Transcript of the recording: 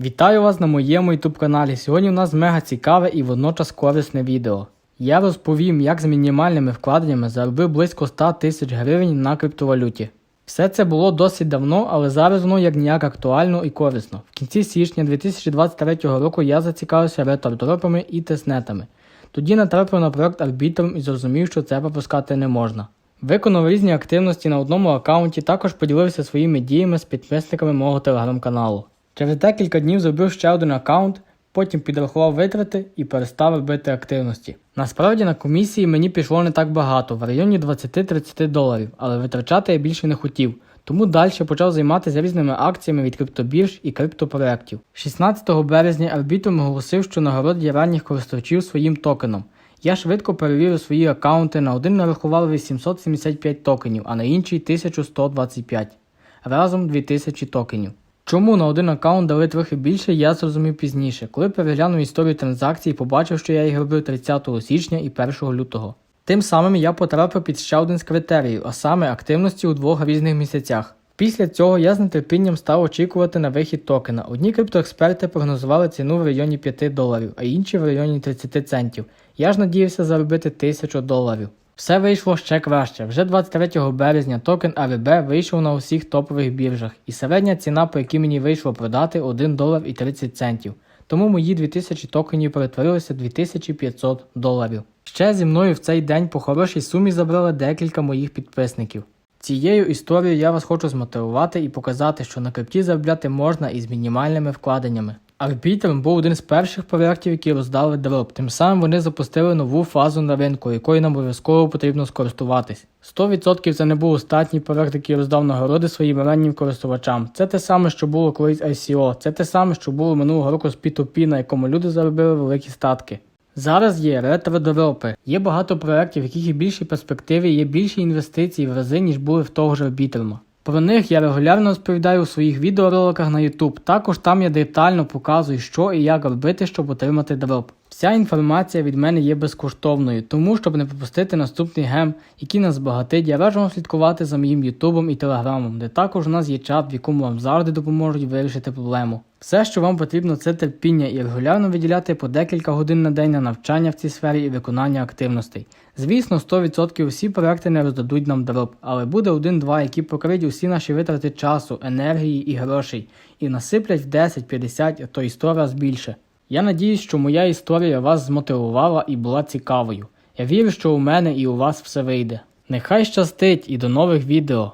Вітаю вас на моєму YouTube каналі. Сьогодні у нас мега цікаве і водночас корисне відео. Я розповім, як з мінімальними вкладеннями заробив близько 100 тисяч гривень на криптовалюті. Все це було досить давно, але зараз воно як ніяк актуально і корисно. В кінці січня 2023 року я зацікавився ретро-дропами і теснетами. Тоді натрапив на проект Arbitrum і зрозумів, що це пропускати не можна. Виконав різні активності на одному аккаунті, також поділився своїми діями з підписниками мого телеграм-каналу. Через декілька днів зробив ще один аккаунт, потім підрахував витрати і перестав робити активності. Насправді на комісії мені пішло не так багато, в районі 20-30 доларів, але витрачати я більше не хотів. Тому далі почав займатися різними акціями від криптобірж і криптопроєктів. 16 березня Arbitrum оголосив, що нагородять ранніх користувачів своїм токеном. Я швидко перевірив свої аккаунти, на один нарахували 875 токенів, а на інший 1125. Разом 2000 токенів. Чому на один аккаунт дали трохи більше, я зрозумів пізніше, коли переглянув історію транзакцій і побачив, що я їх робив 30 січня і 1 лютого. Тим самим я потрапив під ще один з критеріїв, а саме активності у двох різних місяцях. Після цього я з нетерпінням став очікувати на вихід токена. Одні криптоексперти прогнозували ціну в районі 5 доларів, а інші в районі 30 центів. Я ж надіявся заробити 1000 доларів. Все вийшло ще краще. Вже 23 березня токен АВБ вийшов на усіх топових біржах, і середня ціна, по якій мені вийшло продати 1 долар і 30 центів. Тому мої 2000 токенів перетворилися 2500 доларів. Ще зі мною в цей день по хорошій сумі забрали декілька моїх підписників. Цією історією я вас хочу змотивувати і показати, що на крипті заробляти можна із мінімальними вкладеннями. Arbitrum був один з перших проєктів, які роздали дроп. Тим самим вони запустили нову фазу на ринку, якою нам обов'язково потрібно скористуватись. 100% це не був останній проєкт, який роздав нагороди своїм раннім користувачам. Це те саме, що було колись ICO, це те саме, що було минулого року з P2P, на якому люди заробили великі статки. Зараз є ретро-дропи. Є багато проєктів, в яких є більші перспективи, є більші інвестиції в рази, ніж були в того ж Arbitrum. Про них я регулярно розповідаю у своїх відеороликах на YouTube. Також там я детально показую, що і як робити, щоб отримати дроп. Вся інформація від мене є безкоштовною, тому щоб не пропустити наступний гем, який нас збагатить, я раджу вам слідкувати за моїм Ютубом і Телеграмом, де також у нас є чат, в якому вам завжди допоможуть вирішити проблему. Все, що вам потрібно, це терпіння і регулярно виділяти по декілька годин на день на навчання в цій сфері і виконання активностей. Звісно, 100% всі проекти не роздадуть нам дроп, але буде один-два, які покриють усі наші витрати часу, енергії і грошей, і насиплять в 10, 50, а то й 100 раз більше. Я надіюсь, що моя історія вас змотивувала і була цікавою. Я вірю, що у мене і у вас все вийде. Нехай щастить і до нових відео!